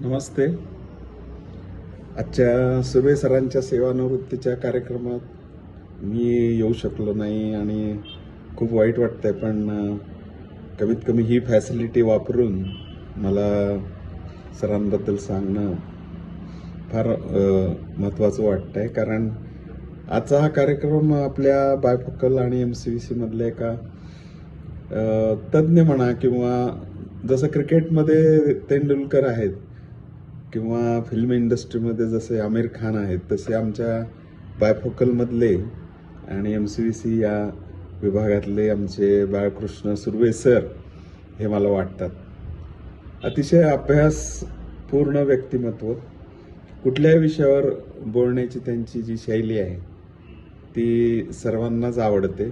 नमस्ते. आजच्या सुर्वे सरांच्या सेवानिवृत्तीच्या कार्यक्रमात मी येऊ शकलो नाही आणि खूप वाईट वाटतंय पण कमीत कमी ही फॅसिलिटी वापरून मला सरांबद्दल सांगणं फार महत्त्वाचं महत्त्वाचं वाटतंय. कारण आजचा हा कार्यक्रम आपल्या बायफकल आणि एम सी बी सीमधल्या एका तज्ज्ञ म्हणा किंवा जसं क्रिकेटमध्ये तेंडुलकर आहेत किंवा फिल्म इंडस्ट्रीमध्ये जसे आमिर खान आहेत तसे आमच्या बायफोकलमधले आणि एम सी व्ही सी या विभागातले आमचे बाळकृष्ण सुर्वे सर हे मला वाटतात. अतिशय अभ्यासपूर्ण व्यक्तिमत्व कुठल्याही विषयावर बोलण्याची त्यांची जी शैली आहे ती सर्वांनाच आवडते.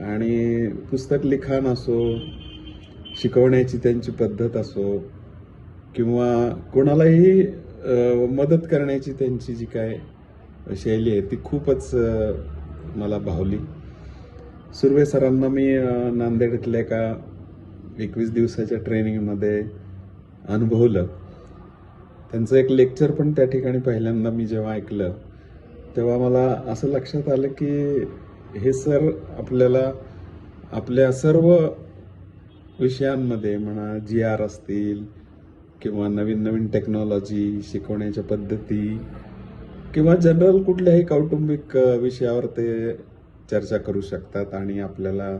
आणि पुस्तक लिखाण असो शिकवण्याची त्यांची पद्धत असो किंवा कोणालाही मदत करण्याची त्यांची जी काय शैली आहे ती खूपच मला भावली. सुर्वे सरांना मी नांदेडतल्या नांदेड इथल्या एका एकवीस दिवसाच्या ट्रेनिंगमध्ये अनुभवलं. त्यांचं एक लेक्चर पण त्या ठिकाणी पहिल्यांदा मी जेव्हा ऐकलं तेव्हा मला असं लक्षात आलं की हे सर आपल्याला आपल्या सर्व विषयांमध्ये म्हणा जी आर असतील किंवा नवीन नवीन टेक्नॉलॉजी शिकवण्याच्या पद्धती किंवा जनरल कुठल्याही कौटुंबिक विषयावर ते चर्चा करू शकतात आणि आपल्याला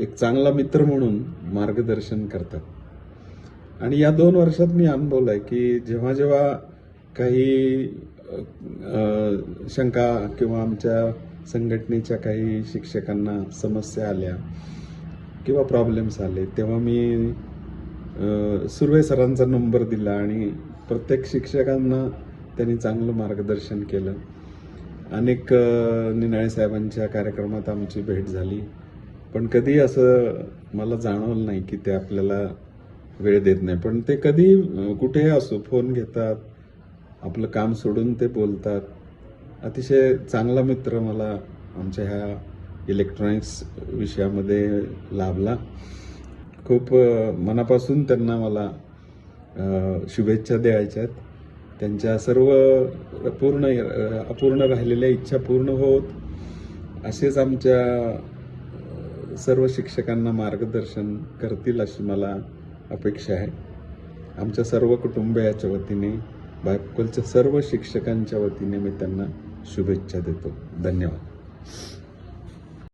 एक चांगला मित्र म्हणून मार्गदर्शन करतात. आणि या दोन वर्षात मी अनुभवलंय की जेव्हा जेव्हा काही शंका किंवा आमच्या संघटनेच्या काही शिक्षकांना समस्या आल्या किंवा प्रॉब्लेम्स आले तेव्हा मी सुर्वे सरांचा नंबर दिला आणि प्रत्येक शिक्षकांना त्यांनी चांगलं मार्गदर्शन केलं. अनेक निनाळे साहेबांच्या कार्यक्रमात आमची भेट झाली. पण कधी असं मला जाणवलं नाही की ते आपल्याला वेळ देत नाही. पण ते कधी कुठेही असो फोन घेतात आपलं काम सोडून ते बोलतात. अतिशय चांगला मित्र मला आमच्या ह्या इलेक्ट्रॉनिक्स विषयामध्ये लाभला. खूप मनापासून त्यांना मला शुभेच्छा द्यायच्यात. त्यांच्या सर्व पूर्ण अपूर्ण राहिलेल्या इच्छा पूर्ण होत असेच आमच्या सर्व शिक्षकांना मार्गदर्शन करतील अशी मला अपेक्षा आहे. आमच्या सर्व कुटुंबियाच्या वतीने बायकुलच्या सर्व शिक्षकांच्या वतीने मी त्यांना शुभेच्छा देतो. धन्यवाद.